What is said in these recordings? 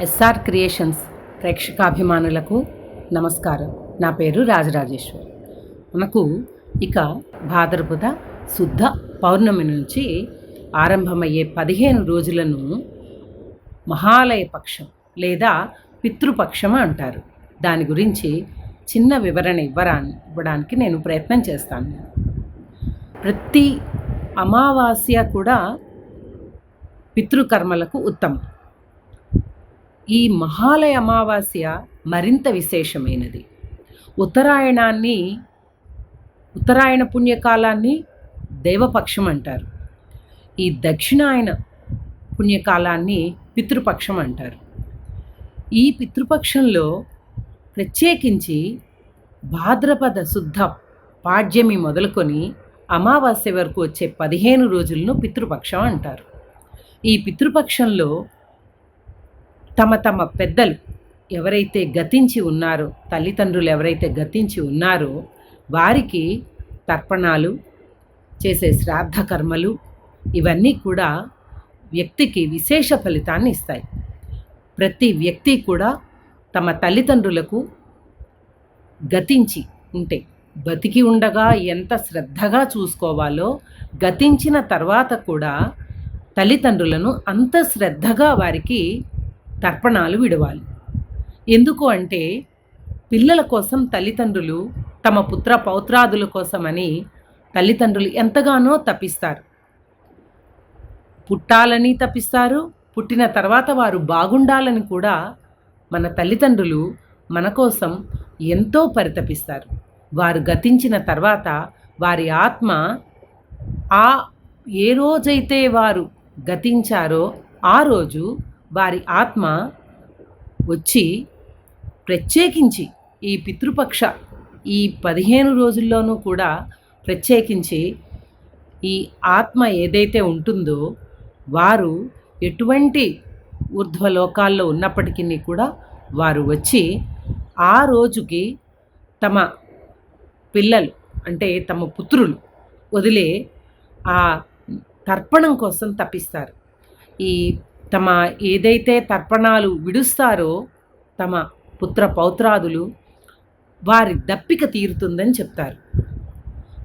SR creations ప్రేక్షకాభిమానులకు నమస్కారం. నా పేరు రాజరాజేశ్వర్. మనకు ఇక భాద్రపద శుద్ధ పౌర్ణమి నుంచి ఆరంభమయ్యే పదిహేను రోజులను మహాలయ పక్షం లేదా పితృపక్షం అంటారు. దాని గురించి చిన్న వివరణ ఇవ్వరా ఇవ్వడానికి నేను ప్రయత్నం చేస్తాను. ప్రతి అమావాస్య కూడా పితృకర్మలకు ఉత్తమం. ఈ మహాలయ అమావాస్య మరింత విశేషమైనది. ఉత్తరాయణాన్ని ఉత్తరాయణ పుణ్యకాలాన్ని దేవపక్షం అంటారు. ఈ దక్షిణాయన పుణ్యకాలాన్ని పితృపక్షం అంటారు. ఈ పితృపక్షంలో ప్రత్యేకించి భాద్రపద శుద్ధ పాడ్యమి మొదలుకొని అమావాస్య వరకు వచ్చే పదిహేను రోజులను పితృపక్షం అంటారు. ఈ పితృపక్షంలో తమ తమ పెద్దలు ఎవరైతే గతించి ఉన్నారో తల్లిదండ్రులు ఎవరైతే గతించి ఉన్నారో వారికి తర్పణాలు చేసే శ్రాద్ధ కర్మలు ఇవన్నీ కూడా వ్యక్తికి విశేష ఫలితాన్ని ఇస్తాయి. ప్రతి వ్యక్తి కూడా తమ తల్లిదండ్రులకు గతించి ఉంటే బతికి ఉండగా ఎంత శ్రద్ధగా చూసుకోవాలో గతించిన తర్వాత కూడా తల్లిదండ్రులను అంత శ్రద్ధగా వారికి తర్పణాలు విడవాలి. ఎందుకు అంటే పిల్లల కోసం తల్లిదండ్రులు తమ పుత్ర పౌత్రాదుల కోసమని తల్లిదండ్రులు ఎంతగానో తప్పిస్తారు పుట్టాలని తప్పిస్తారు పుట్టిన తర్వాత వారు బాగుండాలని కూడా మన తల్లిదండ్రులు మన కోసం ఎంతో పరితపిస్తారు. వారు గతించిన తర్వాత వారి ఆత్మ ఆ ఏ రోజైతే వారు గతించారో ఆ రోజు వారి ఆత్మ వచ్చి ప్రత్యేకించి ఈ పితృపక్ష ఈ పదిహేను రోజుల్లోనూ కూడా ప్రత్యేకించి ఈ ఆత్మ ఏదైతే ఉంటుందో వారు ఎటువంటి ఊర్ధ్వలోకాల్లో ఉన్నప్పటికీ కూడా వారు వచ్చి ఆ రోజుకి తమ పిల్లలు అంటే తమ పుత్రులు వదిలే ఆ తర్పణం కోసం తప్పిస్తారు. ఈ తమ ఏదైతే తర్పణాలు విడుస్తారో తమ పుత్ర పౌత్రాదులు వారి దప్పిక తీరుతుందని చెప్తారు.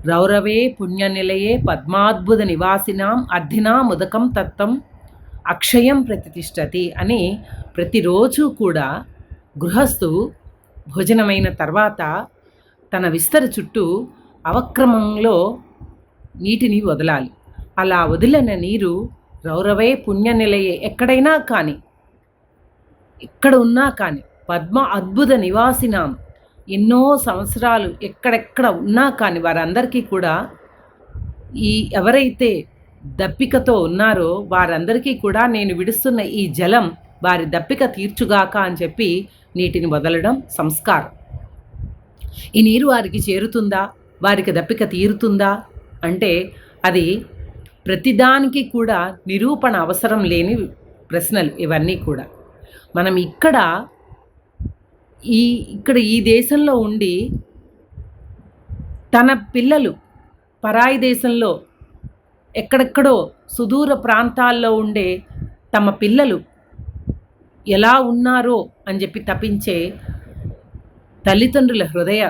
రౌరవే పుణ్యనిలయే పద్మాద్భుత నివాసినాం అర్ధినా ముదకం తత్వం అక్షయం ప్రతిష్టతి అని ప్రతిరోజు కూడా గృహస్థు భోజనమైన తర్వాత తన విస్తర చుట్టూ అవక్రమంలో నీటిని వదలాలి. అలా వదిలిన నీరు రౌరవే పుణ్యనిలయే ఎక్కడైనా కానీ ఎక్కడ ఉన్నా కానీ పద్మ అద్భుత నివాసినాం ఎన్నో సంవత్సరాలు ఎక్కడెక్కడ ఉన్నా కానీ వారందరికీ కూడా ఈ ఎవరైతే దప్పికతో ఉన్నారో వారందరికీ కూడా నేను విడుస్తున్న ఈ జలం వారి దప్పిక తీర్చుగాక అని చెప్పి నీటిని వదలడం సంస్కారం. ఈ నీరు వారికి చేరుతుందా? వారికి దప్పిక తీరుతుందా? అంటే అది ప్రతిదానికి కూడా నిరూపణ అవసరం లేని ప్రశ్నలు ఇవన్నీ కూడా. మనం ఇక్కడ ఈ ఇక్కడ ఈ దేశంలో ఉండి తన పిల్లలు పరాయి దేశంలో ఎక్కడెక్కడో సుదూర ప్రాంతాల్లో ఉండే తమ పిల్లలు ఎలా ఉన్నారో అని చెప్పి తప్పించే తల్లిదండ్రుల హృదయ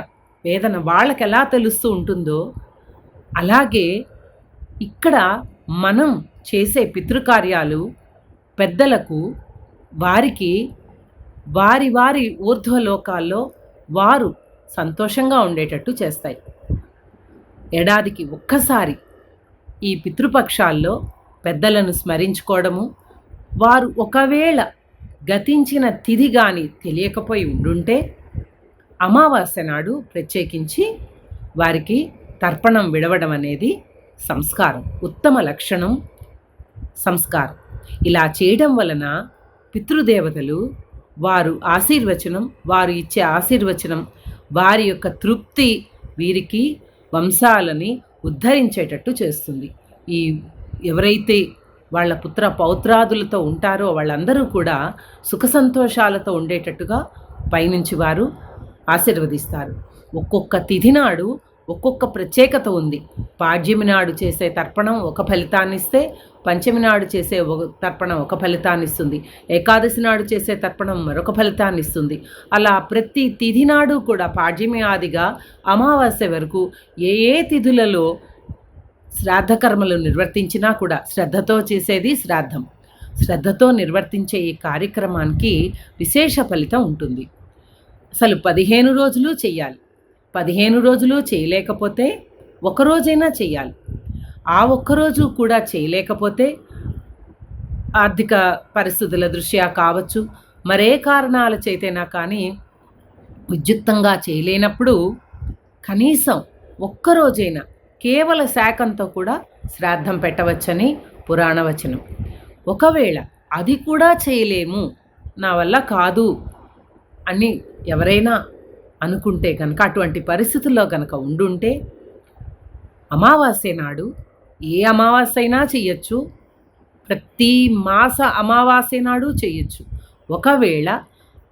వేదన వాళ్ళకి ఎలా తెలుస్తూ ఉంటుందో అలాగే ఇక్కడ మనం చేసే పితృకార్యాలు పెద్దలకు వారికి వారి వారి ఊర్ధ్వలోకాల్లో వారు సంతోషంగా ఉండేటట్టు చేస్తాయి. ఏడాదికి ఒక్కసారి ఈ పితృపక్షాల్లో పెద్దలను స్మరించుకోవడము వారు ఒకవేళ గతించిన తిథి కానీ తెలియకపోయి ఉండుంటే అమావాస్య నాడు ప్రత్యేకించి వారికి తర్పణం విడవడం అనేది సంస్కారం ఉత్తమ లక్షణం సంస్కారం. ఇలా చేయడం వలన పితృదేవతలు వారు ఆశీర్వచనం వారు ఇచ్చే ఆశీర్వచనం వారి యొక్క తృప్తి వీరికి వంశాలని ఉద్ధరించేటట్టు చేస్తుంది. ఈ ఎవరైతే వాళ్ళ పుత్ర పౌత్రాదులతో ఉంటారో వాళ్ళందరూ కూడా సుఖ సంతోషాలతో ఉండేటట్టుగా పైనుంచి వారు ఆశీర్వదిస్తారు. ఒక్కొక్క తిథి నాడు ఒక్కొక్క ప్రత్యేకత ఉంది. పాడ్యమి నాడు చేసే తర్పణం ఒక ఫలితాన్ని ఇస్తే పంచమి నాడు చేసే ఒక తర్పణం ఒక ఫలితాన్ని ఇస్తుంది ఏకాదశి నాడు చేసే తర్పణం మరొక ఫలితాన్ని ఇస్తుంది అలా ప్రతి తిథి నాడు కూడా పాడ్యమి ఆదిగా అమావాస్య వరకు ఏ ఏ తిథులలో శ్రాద్ధకర్మలు నిర్వర్తించినా కూడా శ్రద్ధతో చేసేది శ్రాద్ధం. శ్రద్ధతో నిర్వర్తించే ఈ కార్యక్రమానికి విశేష ఫలితం ఉంటుంది. అసలు పదిహేను రోజులు చేయాలి పదిహేను రోజులు చేయలేకపోతే ఒకరోజైనా చేయాలి. ఆ ఒక్కరోజు కూడా చేయలేకపోతే ఆర్థిక పరిస్థితుల దృష్ట్యా కావచ్చు మరే కారణాల చేతైనా కానీ విద్యుక్తంగా చేయలేనప్పుడు కనీసం ఒక్కరోజైనా కేవల శాఖంతో కూడా శ్రాద్ధం పెట్టవచ్చని పురాణవచనం. ఒకవేళ అది కూడా చేయలేము నా వల్ల కాదు అని ఎవరైనా అనుకుంటే కనుక అటువంటి పరిస్థితుల్లో కనుక ఉండుంటే అమావాస్య నాడు ఏ అమావాస్య అయినా చెయ్యొచ్చు. ప్రతి మాస అమావాస్య నాడు చేయొచ్చు ఒకవేళ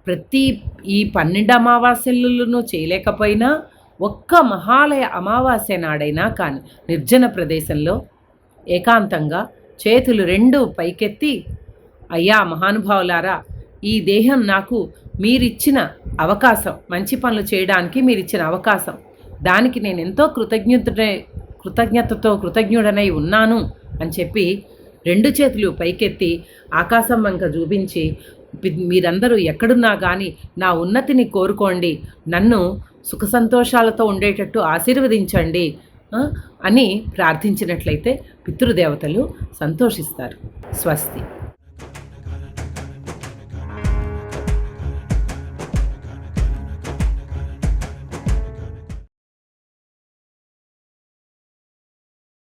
ప్రతి ఈ పన్నెండు అమావాస్యలను చేయలేకపోయినా ఒక్క మహాలయ అమావాస్య నాడైనా కానీ నిర్జన ప్రదేశంలో ఏకాంతంగా చేతులు రెండు పైకెత్తి అయ్యా మహానుభావులారా ఈ దేహం నాకు మీరిచ్చిన అవకాశం మంచి పనులు చేయడానికి మీరిచ్చిన అవకాశం. దానికి నేను ఎంతో కృతజ్ఞతనే కృతజ్ఞతతో కృతజ్ఞుడనై ఉన్నాను అని చెప్పి రెండు చేతులు పైకెత్తి ఆకాశం వంక చూపించి మీరందరూ ఎక్కడున్నా కానీ నా ఉన్నతిని కోరుకోండి. నన్ను సుఖ సంతోషాలతో ఉండేటట్టు ఆశీర్వదించండి. అని ప్రార్థించినట్లయితే పితృదేవతలు సంతోషిస్తారు. స్వస్తి.